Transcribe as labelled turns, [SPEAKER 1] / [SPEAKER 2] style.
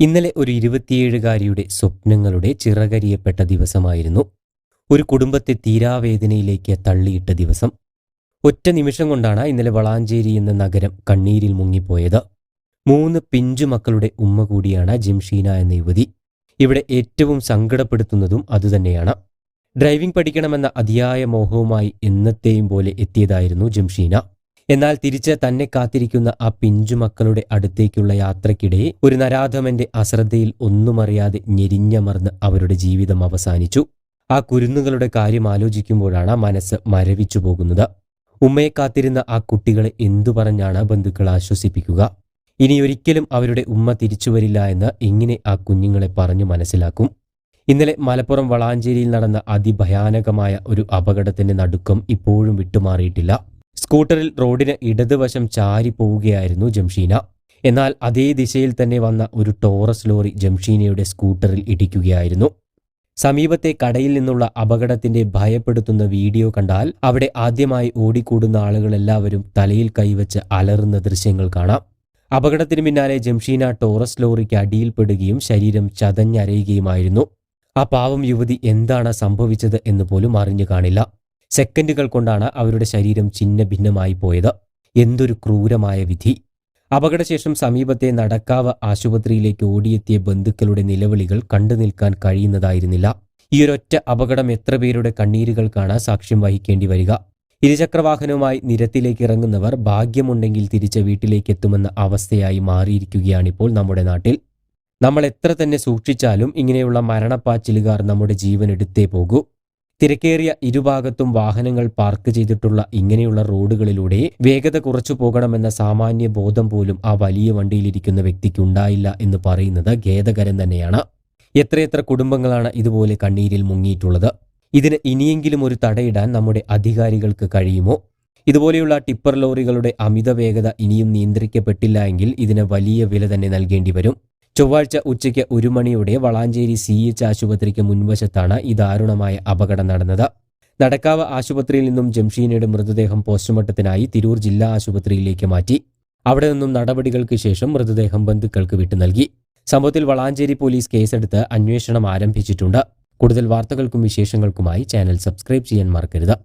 [SPEAKER 1] ഇന്നലെ ഒരു ഇരുപത്തിയേഴുകാരിയുടെ സ്വപ്നങ്ങളുടെ ചിറകരിയപ്പെട്ട ദിവസമായിരുന്നു. ഒരു കുടുംബത്തെ തീരാവേദനയിലേക്ക് തള്ളിയിട്ട ദിവസം. ഒറ്റ നിമിഷം കൊണ്ടാണ് ഇന്നലെ വളാഞ്ചേരി എന്ന നഗരം കണ്ണീരിൽ മുങ്ങിപ്പോയത്. മൂന്ന് പിഞ്ചു മക്കളുടെ ഉമ്മ കൂടിയാണ് ജിംഷീന എന്ന യുവതി. ഇവിടെ ഏറ്റവും സങ്കടപ്പെടുത്തുന്നതും അതുതന്നെയാണ്. ഡ്രൈവിംഗ് പഠിക്കണമെന്ന അതിയായ മോഹവുമായി എന്നത്തെയും പോലെ എത്തിയതായിരുന്നു ജംഷീന. എന്നാൽ തിരിച്ച് തന്നെ കാത്തിരിക്കുന്ന ആ പിഞ്ചുമക്കളുടെ അടുത്തേക്കുള്ള യാത്രക്കിടെ ഒരു നരാധമന്റെ അശ്രദ്ധയിൽ ഒന്നുമറിയാതെ ഞെരിഞ്ഞമർന്ന് അവരുടെ ജീവിതം അവസാനിച്ചു. ആ കുരുന്നുകളുടെ കാര്യം ആലോചിക്കുമ്പോഴാണ് മനസ്സ് മരവിച്ചു പോകുന്നത്. ഉമ്മയെ കാത്തിരുന്ന ആ കുട്ടികളെ എന്തു പറഞ്ഞാണ് ബന്ധുക്കൾ ആശ്വസിപ്പിക്കുക? ഇനിയൊരിക്കലും അവരുടെ ഉമ്മ തിരിച്ചു വരില്ല എന്ന് എങ്ങനെ ആ കുഞ്ഞുങ്ങളെ പറഞ്ഞു മനസ്സിലാക്കും? ഇന്നലെ മലപ്പുറം വളാഞ്ചേരിയിൽ നടന്ന അതിഭയാനകമായ ഒരു അപകടത്തിന്റെ നടുക്കം ഇപ്പോഴും വിട്ടുമാറിയിട്ടില്ല. സ്കൂട്ടറിൽ റോഡിന് ഇടതുവശം ചാരി പോവുകയായിരുന്നു ജംഷീന. എന്നാൽ അതേ ദിശയിൽ തന്നെ വന്ന ഒരു ടോറസ് ലോറി ജംഷീനയുടെ സ്കൂട്ടറിൽ ഇടിക്കുകയായിരുന്നു. സമീപത്തെ കടയിൽ നിന്നുള്ള അപകടത്തിന്റെ ഭയപ്പെടുത്തുന്ന വീഡിയോ കണ്ടാൽ അവിടെ ആദ്യമായി ഓടിക്കൂടുന്ന ആളുകളെല്ലാവരും തലയിൽ കൈവച്ച് അലറുന്ന ദൃശ്യങ്ങൾ കാണാം. അപകടത്തിന് പിന്നാലെ ജംഷീന ടോറസ് ലോറിക്ക് അടിയിൽപ്പെടുകയും ശരീരം ചതഞ്ഞരയുകയുമായിരുന്നു. ആ പാവം യുവതി എന്താണ് സംഭവിച്ചത് എന്ന് പോലും അറിഞ്ഞു കാണില്ല. സെക്കൻഡുകൾ കൊണ്ടാണ് അവരുടെ ശരീരം ചിന്ന ഭിന്നമായി പോയത്. എന്തൊരു ക്രൂരമായ വിധി. അപകടശേഷം സമീപത്തെ നടക്കാവ് ആശുപത്രിയിലേക്ക് ഓടിയെത്തിയ ബന്ധുക്കളുടെ നിലവിളികൾ കണ്ടു നിൽക്കാൻ കഴിയുന്നതായിരുന്നില്ല. ഈയൊരൊറ്റ അപകടം എത്ര പേരുടെ കണ്ണീരുകൾക്കാണ് സാക്ഷ്യം വഹിക്കേണ്ടി വരിക. ഇരുചക്രവാഹനവുമായി നിരത്തിലേക്ക് ഇറങ്ങുന്നവർ ഭാഗ്യമുണ്ടെങ്കിൽ തിരിച്ച് വീട്ടിലേക്ക് എത്തുമെന്ന അവസ്ഥയായി മാറിയിരിക്കുകയാണിപ്പോൾ നമ്മുടെ നാട്ടിൽ. നമ്മൾ എത്ര തന്നെ സൂക്ഷിച്ചാലും ഇങ്ങനെയുള്ള മരണപ്പാച്ചിലുകാർ നമ്മുടെ ജീവൻ എടുത്തേ പോകൂ. തിരക്കേറിയ ഇരുഭാഗത്തും വാഹനങ്ങൾ പാർക്ക് ചെയ്തിട്ടുള്ള ഇങ്ങനെയുള്ള റോഡുകളിലൂടെ വേഗത കുറച്ചു പോകണമെന്ന സാമാന്യ ബോധം പോലും ആ വലിയ വണ്ടിയിലിരിക്കുന്ന വ്യക്തിക്ക് ഉണ്ടായില്ല എന്ന് പറയുന്നത് ഖേദകരം തന്നെയാണ്. എത്രയെത്ര കുടുംബങ്ങളാണ് ഇതുപോലെ കണ്ണീരിൽ മുങ്ങിയിട്ടുള്ളത്. ഇതിന് ഇനിയെങ്കിലും ഒരു തടയിടാൻ നമ്മുടെ അധികാരികൾക്ക് കഴിയുമോ? ഇതുപോലെയുള്ള ടിപ്പർ ലോറികളുടെ അമിത വേഗത ഇനിയും നിയന്ത്രിക്കപ്പെട്ടില്ല എങ്കിൽ ഇതിന് വലിയ വില തന്നെ നൽകേണ്ടി വരും. ചൊവ്വാഴ്ച ഉച്ചയ്ക്ക് ഒരു മണിയോടെ വളാഞ്ചേരി സി എച്ച് ആശുപത്രിക്ക് മുൻവശത്താണ് ഈ ദാരുണമായ അപകടം നടന്നത്. നടക്കാവ് ആശുപത്രിയിൽ നിന്നും ജംഷീനയുടെ മൃതദേഹം പോസ്റ്റ്മോർട്ടത്തിനായി തിരൂർ ജില്ലാ ആശുപത്രിയിലേക്ക് മാറ്റി. അവിടെ നിന്നും നടപടികൾക്ക് ശേഷം മൃതദേഹം ബന്ധുക്കൾക്ക് വിട്ടു നൽകി. സംഭവത്തിൽ വളാഞ്ചേരി പോലീസ് കേസെടുത്ത് അന്വേഷണം ആരംഭിച്ചിട്ടുണ്ട്. കൂടുതൽ വാർത്തകൾക്കും വിശേഷങ്ങൾക്കുമായി ചാനൽ സബ്സ്ക്രൈബ് ചെയ്യാൻ മറക്കരുത്.